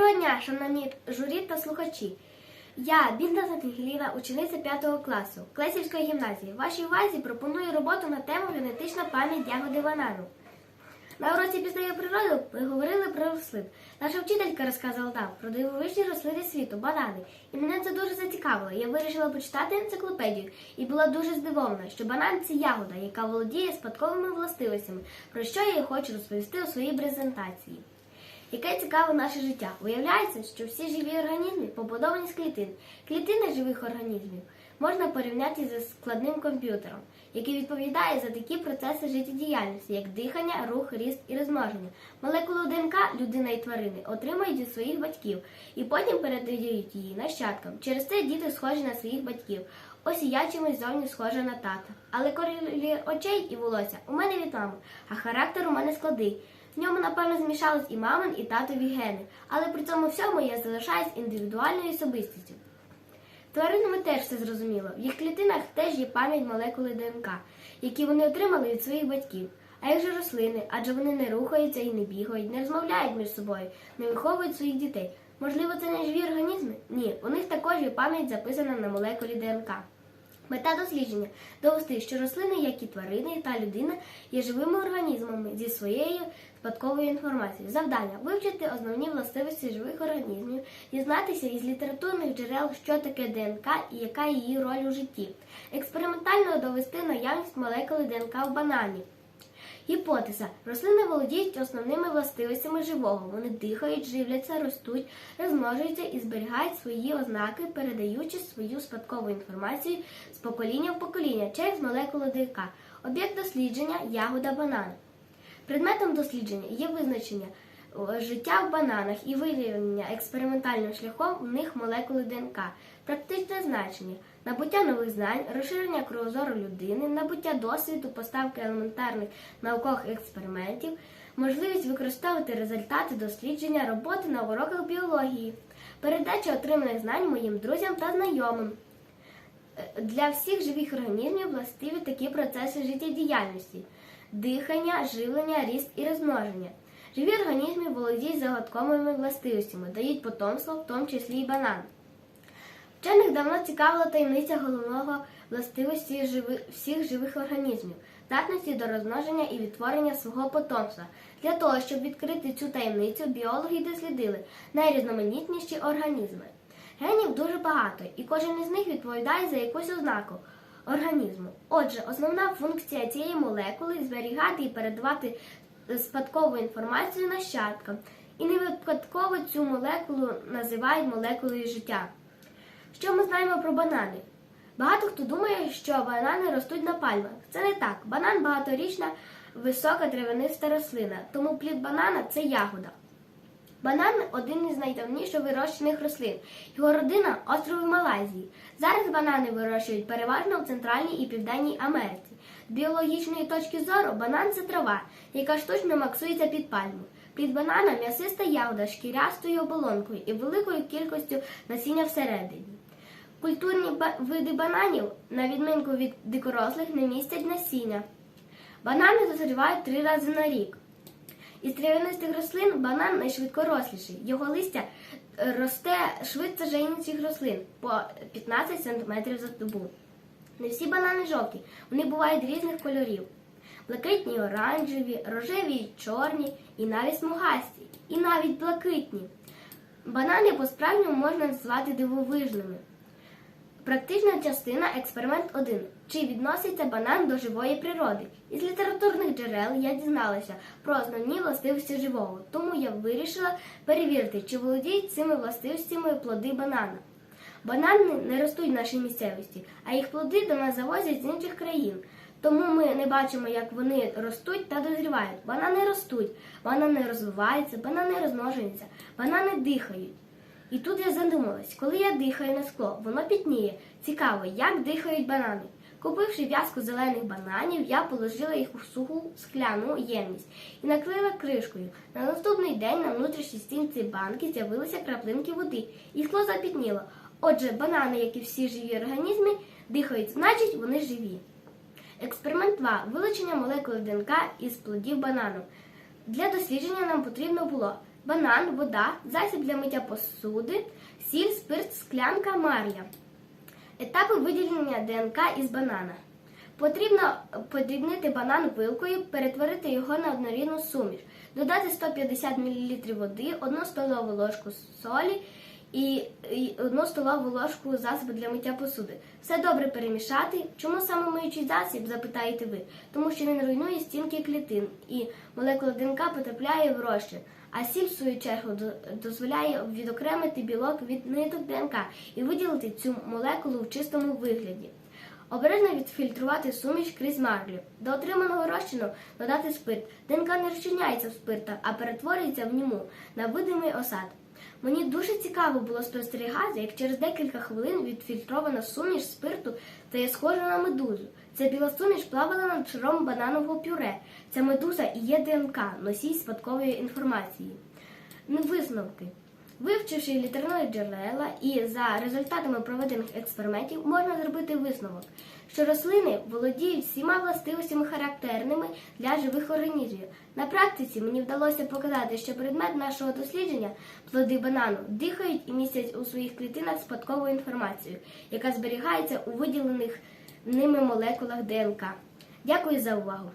Доброго дня, шановні журі та слухачі. Я, Бінда Ангеліна, учениця 5 класу Клесівської гімназії. Вашій увазі пропоную роботу на тему генетична пам'ять ягоди банану. На уроці пізнання природи ми говорили про рослин. Наша вчителька розказувала нам про дивовижні рослини світу, банани. І мене це дуже зацікавило. Я вирішила почитати енциклопедію і була дуже здивована, що банан це ягода, яка володіє спадковими властивостями, про що я і хочу розповісти у своїй презентації. Яке цікаве наше життя. Виявляється, що всі живі організми побудовані з клітин. Клітини живих організмів можна порівняти зі складним комп'ютером, який відповідає за такі процеси життєдіяльності, як дихання, рух, ріст і розмноження. Молекулу ДНК людина і тварини отримують від своїх батьків і потім передають її нащадкам. Через це діти схожі на своїх батьків. Ось і я чимось зовні схожа на тата. Але колір очей і волосся у мене від мами, а характер у мене складний. В ньому, напевно, змішались і мамин, і татові гени, але при цьому всьому я залишаюсь індивідуальною особистістю. Тваринами теж все зрозуміло. В їх клітинах теж є пам'ять молекули ДНК, які вони отримали від своїх батьків. А як же рослини, адже вони не рухаються і не бігають, не розмовляють між собою, не виховують своїх дітей. Можливо, це не живі організми? Ні, у них також є пам'ять записана на молекулі ДНК. Мета дослідження довести, що рослини, як і тварини та людина, є живими організмами зі своєю спадковою інформацією. Завдання вивчити основні властивості живих організмів, дізнатися із літературних джерел, що таке ДНК і яка її роль у житті, експериментально довести наявність молекули ДНК в банані. Гіпотеза. Рослини володіють основними властивостями живого. Вони дихають, живляться, ростуть, розмножуються і зберігають свої ознаки, передаючи свою спадкову інформацію з покоління в покоління через молекулу ДНК. Об'єкт дослідження ягода банана. Предметом дослідження є визначення життя в бананах і виявлення експериментальним шляхом в них молекули ДНК, практичне значення, набуття нових знань, розширення кругозору людини, набуття досвіду, поставки елементарних наукових експериментів, можливість використовувати результати дослідження роботи на уроках біології, передача отриманих знань моїм друзям та знайомим. Е, Для всіх живих організмів властиві такі процеси життєдіяльності: дихання, живлення, ріст і розмноження. Живі організми володіють загадковими властивостями, дають потомство, в тому числі і банан. Вчених давно цікавила таємниця головного властивості живи- всіх живих організмів, здатності до розмноження і відтворення свого потомства. Для того, щоб відкрити цю таємницю, біологи дослідили найрізноманітніші організми. Генів дуже багато, і кожен із них відповідає за якусь ознаку організму. Отже, основна функція цієї молекули зберігати і передавати спадкову інформацію нащадкам. І не випадково цю молекулу називають молекулою життя. Що ми знаємо про банани? Багато хто думає, що банани ростуть на пальмах. Це не так. Банан багаторічна висока травяниста рослина, тому плід банана це ягода. Банан один із найдавніше вирощених рослин. Його родина острови Малайзії. Зараз банани вирощують переважно в Центральній і Південній Америці. З біологічної точки зору банан це трава, яка штучно максується під пальму. Плід банана м'ясиста ягода шкірястою оболонкою і великою кількістю насіння всередині. Культурні види бананів, на відмінку від дикорослих, не містять насіння. Банани дозрівають три рази на рік. Із трав'янистих рослин банан найшвидкоросліший. Його листя е, росте швидше за інших рослин по 15 см за добу. Не всі банани жовті, вони бувають різних кольорів. Блакитні, оранжеві, рожеві, чорні, і навіть смугасті, і навіть блакитні. Банани по-справжньому можна назвати дивовижними. Практична частина експеримент 1. Чи відноситься банан до живої природи? Із літературних джерел я дізналася про основні властивості живого, тому я вирішила перевірити, чи володіють цими властивостями плоди банана. Банани не ростуть в нашій місцевості, а їх плоди до нас завозять з інших країн. Тому ми не бачимо, як вони ростуть та дозрівають. Банани ростуть, банани розвиваються, банани розмножуються, банани дихають. І тут я задумалась, коли я дихаю на скло, воно пітніє. Цікаво, як дихають банани. Купивши в'язку зелених бананів, я положила їх у суху скляну ємність і накрила кришкою. На наступний день на внутрішній стінці банки з'явилися краплинки води, і скло запітніло. Отже, банани, як і всі живі організми, дихають, значить вони живі. Експеримент 2. Вилучення молекули ДНК із плодів банану. Для дослідження нам потрібно було банан, вода, засіб для миття посуди, сіль, спирт, склянка, марля. Етапи виділення ДНК із банана. Потрібно подрібнити банан вилкою, перетворити його на однорідну суміш, додати 150 мл води, 1 столову ложку солі і, і 1 столову ложку засобу для миття посуди. Все добре перемішати. Чому саме миючий засіб, запитаєте ви? Тому що він руйнує стінки клітин і молекула ДНК потрапляє в розчин. А сіль, в свою чергу, дозволяє відокремити білок від ниток ДНК і виділити цю молекулу в чистому вигляді. Обережно відфільтрувати суміш крізь марлю. До отриманого розчину додати спирт. ДНК не розчиняється в спиртах, а перетворюється в ньому на видимий осад. Мені дуже цікаво було спостерігати, як через декілька хвилин відфільтрована суміш спирту стає схожа на медузу. Ця біла суміш плавала над шаром бананового пюре. Ця медуза і є ДНК, носій спадкової інформації. Ну, Висновки. Вивчивши літерної джерела і за результатами проведених експериментів можна зробити висновок, що рослини володіють всіма властивостями характерними для живих організмів. На практиці мені вдалося показати, що предмет нашого дослідження плоди банану дихають і містять у своїх клітинах спадкову інформацію, яка зберігається у виділених ними молекулах ДНК. Дякую за увагу!